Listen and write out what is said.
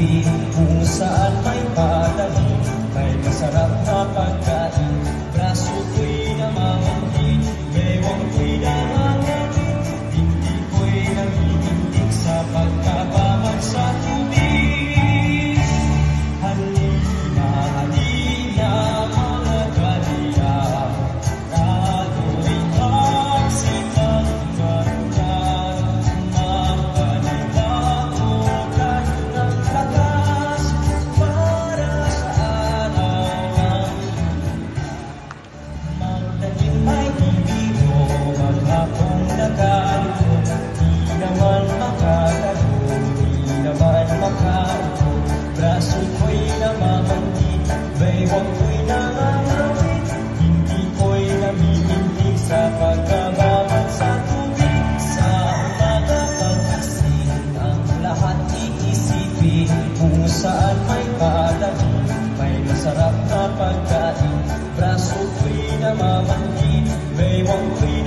sabi kung saan Huwag mo'y nangangamit Hindi ko'y namimindig Sa pagkababat sa tubig Sa umaga pagkasin Ang lahat saan may kalamin May masarap na pagkain Braso ko'y namamanhin May huwag ko'y